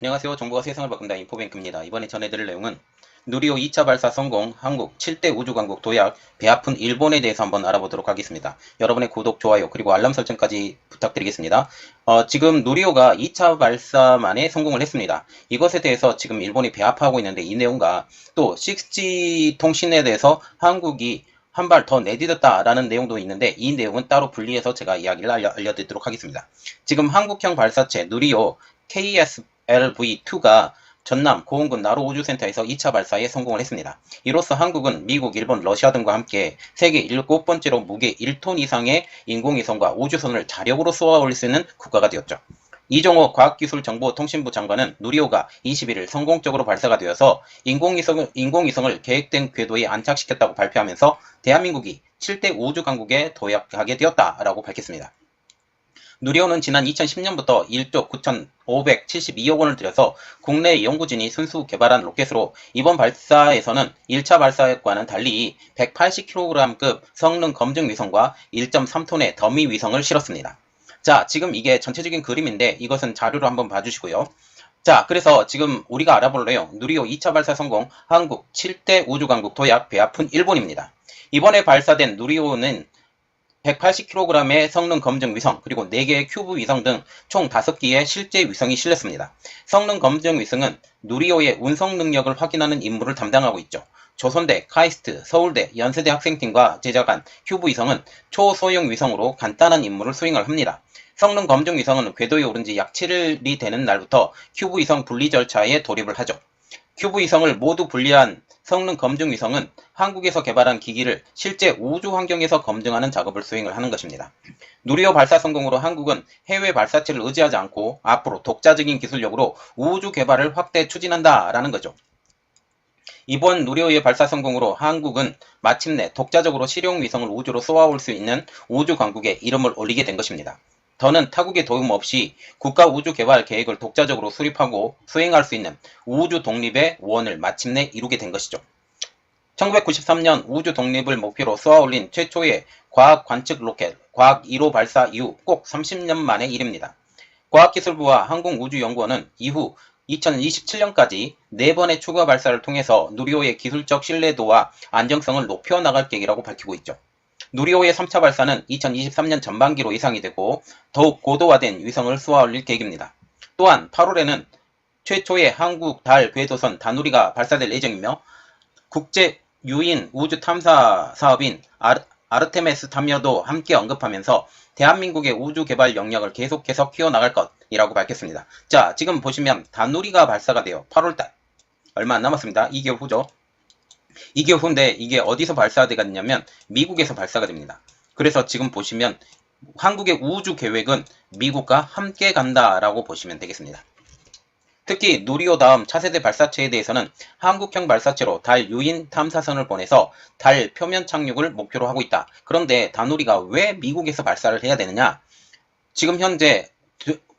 안녕하세요. 정보가 세상을 바꾼다 인포뱅크입니다. 이번에 전해드릴 내용은 누리호 2차 발사 성공, 한국 7대 우주강국 도약, 배 아픈 일본에 대해서 한번 알아보도록 하겠습니다. 여러분의 구독, 좋아요, 그리고 알람 설정까지 부탁드리겠습니다. 어, 지금 누리호가 2차 발사만에 성공을 했습니다. 이것에 대해서 지금 일본이 배합하고 있는데 이 내용과 또 6G 통신에 대해서 한국이 한 발 더 내딛었다라는 내용도 있는데 이 내용은 따로 분리해서 제가 이야기를 알려, 알려드리도록 하겠습니다. 지금 한국형 발사체 누리호 KSLV-2가 전남 고흥군 나로 우주센터에서 2차 발사에 성공을 했습니다. 이로써 한국은 미국, 일본, 러시아 등과 함께 세계 7번째로 무게 1톤 이상의 인공위성과 우주선을 자력으로 쏘아 올릴 수 있는 국가가 되었죠. 이종호 과학기술정보통신부 장관은 누리호가 21일 성공적으로 발사가 되어서 인공위성, 인공위성을 계획된 궤도에 안착시켰다고 발표하면서 대한민국이 7대 우주강국에 도약하게 되었다라고 밝혔습니다. 누리호는 지난 2010년부터 1조 9,572억 원을 들여서 국내 연구진이 순수 개발한 로켓으로 이번 발사에서는 1차 발사과는 달리 180kg급 성능 검증 위성과 1.3톤의 더미 위성을 실었습니다. 자, 지금 이게 전체적인 그림인데 이것은 자료로 한번 봐주시고요. 자, 그래서 지금 우리가 알아볼래요. 누리호 2차 발사 성공, 한국 7대 우주강국 도약, 배 아픈 일본입니다. 이번에 발사된 누리호는 180kg의 성능 검증 위성, 그리고 4개의 큐브 위성 등 총 5개의 실제 위성이 실렸습니다. 성능 검증 위성은 누리호의 운송 능력을 확인하는 임무를 담당하고 있죠. 조선대, 카이스트, 서울대, 연세대 학생팀과 제작한 큐브 위성은 초소형 위성으로 간단한 임무를 수행을 합니다. 성능 검증 위성은 궤도에 오른 지 약 7일이 되는 날부터 큐브 위성 분리 절차에 돌입을 하죠. 큐브 위성을 모두 분리한 성능 검증 위성은 한국에서 개발한 기기를 실제 우주 환경에서 검증하는 작업을 수행을 하는 것입니다. 누리호 발사 성공으로 한국은 해외 발사체를 의지하지 않고 앞으로 독자적인 기술력으로 우주 개발을 확대 추진한다라는 거죠. 이번 누리호의 발사 성공으로 한국은 마침내 독자적으로 실용 위성을 우주로 쏘아올 수 있는 우주 강국에 이름을 올리게 된 것입니다. 더는 타국의 도움 없이 국가 우주 개발 계획을 독자적으로 수립하고 수행할 수 있는 우주 독립의 원을 마침내 이루게 된 것이죠. 1993년 우주 독립을 목표로 쏘아올린 최초의 과학 관측 로켓 과학 1호 발사 이후 꼭 30년 만의 일입니다. 과학기술부와 항공우주연구원은 이후 2027년까지 4번의 추가 발사를 통해서 누리호의 기술적 신뢰도와 안정성을 높여 나갈 계획이라고 밝히고 있죠. 누리호의 3차 발사는 2023년 전반기로 예상이 되고 더욱 고도화된 위성을 쏘아 올릴 계획입니다. 또한 8월에는 최초의 한국 달 궤도선 다누리가 발사될 예정이며 국제 유인 우주 탐사 사업인 아르, 아르테메스 탐여도 함께 언급하면서 대한민국의 우주 개발 영역을 계속해서 키워나갈 것이라고 밝혔습니다. 자, 지금 보시면 다누리가 발사가 돼요. 8월달. 얼마 안 남았습니다. 2개월 후죠. 2개월 후인데 이게 어디서 발사되겠냐면 미국에서 발사가 됩니다. 그래서 지금 보시면 한국의 우주 계획은 미국과 함께 간다라고 보시면 되겠습니다. 특히 누리호 다음 차세대 발사체에 대해서는 한국형 발사체로 달 유인 탐사선을 보내서 달 표면 착륙을 목표로 하고 있다. 그런데 다누리가 왜 미국에서 발사를 해야 되느냐? 지금 현재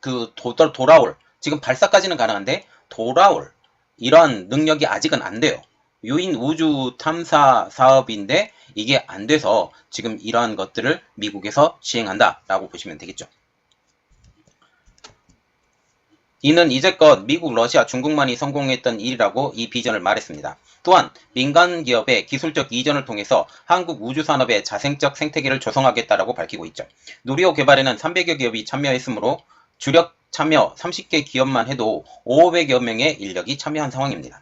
그 돌아올 지금 발사까지는 가능한데 돌아올 이러한 능력이 아직은 안 돼요. 유인 우주 탐사 사업인데 이게 안 돼서 지금 이러한 것들을 미국에서 시행한다라고 보시면 되겠죠. 이는 이제껏 미국, 러시아, 중국만이 성공했던 일이라고 이 비전을 말했습니다. 또한 민간 기업의 기술적 이전을 통해서 한국 우주 산업의 자생적 생태계를 조성하겠다라고 밝히고 있죠. 누리호 개발에는 300여 기업이 참여했으므로 주력 참여 30개 기업만 해도 500여 명의 인력이 참여한 상황입니다.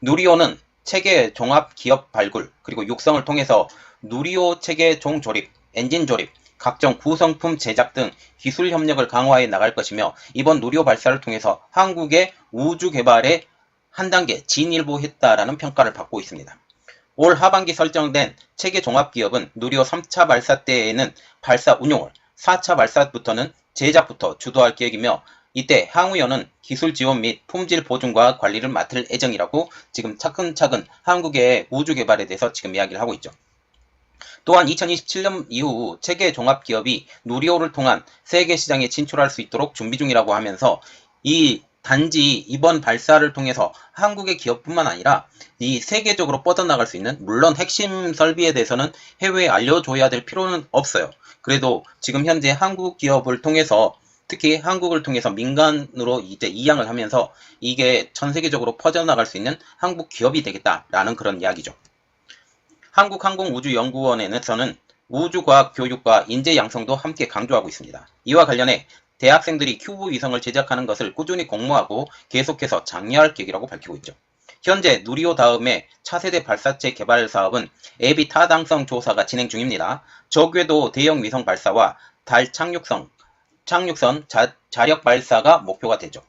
누리호는 체계 종합 기업 발굴 그리고 육성을 통해서 누리호 체계 종 조립, 엔진 조립, 각종 구성품 제작 등 기술 협력을 강화해 나갈 것이며 이번 누리호 발사를 통해서 한국의 우주 개발에 한 단계 진일보했다라는 평가를 받고 있습니다. 올 하반기 설정된 체계 종합 기업은 누리호 3차 발사 때에는 발사 운용을, 4차 발사부터는 제작부터 주도할 계획이며 이때 향후에는 기술 지원 및 품질 보증과 관리를 맡을 예정이라고 지금 차근차근 한국의 우주 개발에 대해서 지금 이야기를 하고 있죠. 또한 2027년 이후 체계 종합 기업이 누리호를 통한 세계 시장에 진출할 수 있도록 준비 중이라고 하면서 이 단지 이번 발사를 통해서 한국의 기업뿐만 아니라 이 세계적으로 뻗어나갈 수 있는 물론 핵심 설비에 대해서는 해외에 알려줘야 될 필요는 없어요. 그래도 지금 현재 한국 기업을 통해서 특히 한국을 통해서 민간으로 이제 이양을 하면서 이게 전 세계적으로 퍼져나갈 수 있는 한국 기업이 되겠다라는 그런 이야기죠. 한국항공우주연구원에서는 우주과학 교육과 인재 양성도 함께 강조하고 있습니다. 이와 관련해 대학생들이 큐브 위성을 제작하는 것을 꾸준히 공모하고 계속해서 장려할 계획이라고 밝히고 있죠. 현재 누리호 다음에 차세대 발사체 개발 사업은 애비 타당성 조사가 진행 중입니다. 저궤도 대형 위성 발사와 달 착륙성, 착륙선 자, 자력 발사가 목표가 되죠.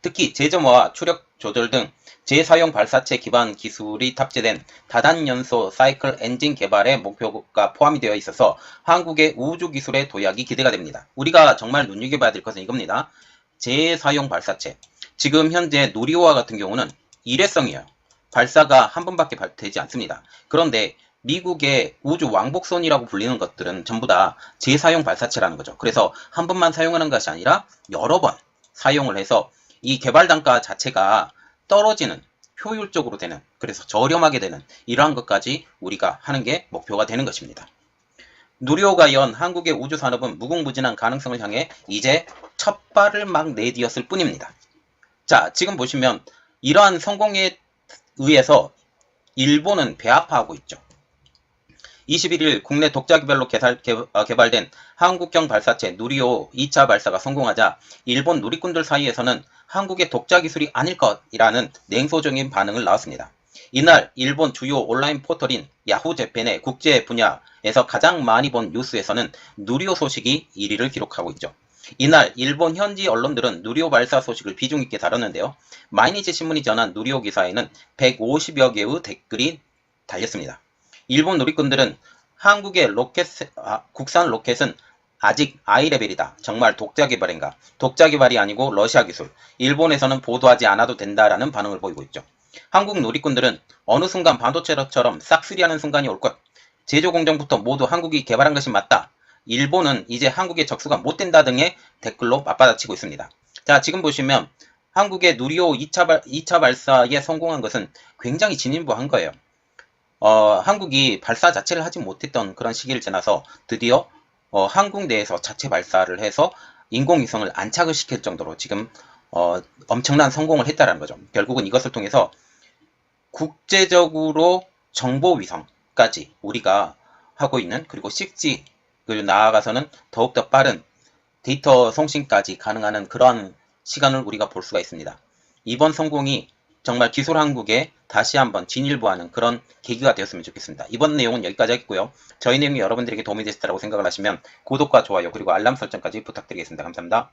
특히 제점화와 추력 조절 등 재사용 발사체 기반 기술이 탑재된 다단연소 사이클 엔진 개발의 목표가 포함이 되어 있어서 한국의 우주 기술의 도약이 기대가 됩니다. 우리가 정말 눈여겨봐야 될 것은 이겁니다. 재사용 발사체. 지금 현재 누리호와 같은 경우는 일회성이에요. 발사가 한 번밖에 발- 되지 않습니다. 그런데 미국의 우주 왕복선이라고 불리는 것들은 전부 다 재사용 발사체라는 거죠. 그래서 한 번만 사용하는 것이 아니라 여러 번 사용을 해서 이 개발 단가 자체가 떨어지는 효율적으로 되는 그래서 저렴하게 되는 이러한 것까지 우리가 하는 게 목표가 되는 것입니다. 누리호가 연 한국의 우주 산업은 무궁무진한 가능성을 향해 이제 첫 발을 막 내디었을 뿐입니다. 자, 지금 보시면 이러한 성공에 의해서 일본은 배아파하고 있죠. 21일 국내 독자기별로 개발, 된 한국형 발사체 누리호 2차 발사가 성공하자 일본 누리꾼들 사이에서는 한국의 독자 기술이 아닐 것이라는 냉소적인 반응을 나왔습니다. 이날 일본 주요 온라인 포털인 야후 재팬의 국제 분야에서 가장 많이 본 뉴스에서는 누리호 소식이 1위를 기록하고 있죠. 이날 일본 현지 언론들은 누리호 발사 소식을 비중 있게 다뤘는데요. 마이니치 신문이 전한 누리호 기사에는 150여 개의 댓글이 달렸습니다. 일본 누리꾼들은 한국의 로켓, 아, 국산 로켓은 아직 아이레벨이다. 정말 독자 개발인가? 독자 개발이 아니고 러시아 기술. 일본에서는 보도하지 않아도 된다라는 반응을 보이고 있죠. 한국 누리꾼들은 어느 순간 반도체처럼 싹쓸이하는 순간이 올 것. 제조 공정부터 모두 한국이 개발한 것이 맞다. 일본은 이제 한국의 적수가 못 된다 등의 댓글로 맞받아치고 있습니다. 자, 지금 보시면 한국의 누리호 2차, 발, 2차 발사에 성공한 것은 굉장히 진인부한 거예요. 어, 한국이 발사 자체를 하지 못했던 그런 시기를 지나서 드디어 어, 한국 내에서 자체 발사를 해서 인공위성을 안착을 시킬 정도로 지금 어, 엄청난 성공을 했다라는 거죠. 결국은 이것을 통해서 국제적으로 정보위성까지 우리가 하고 있는 그리고 6G 그리고 나아가서는 더욱더 빠른 데이터 송신까지 가능한 그런 시간을 우리가 볼 수가 있습니다. 이번 성공이 정말 기술 한국에 다시 한번 진일보하는 그런 계기가 되었으면 좋겠습니다. 이번 내용은 여기까지 하겠고요. 저희 내용이 여러분들에게 도움이 되셨다고 생각을 하시면 구독과 좋아요 그리고 알람 설정까지 부탁드리겠습니다. 감사합니다.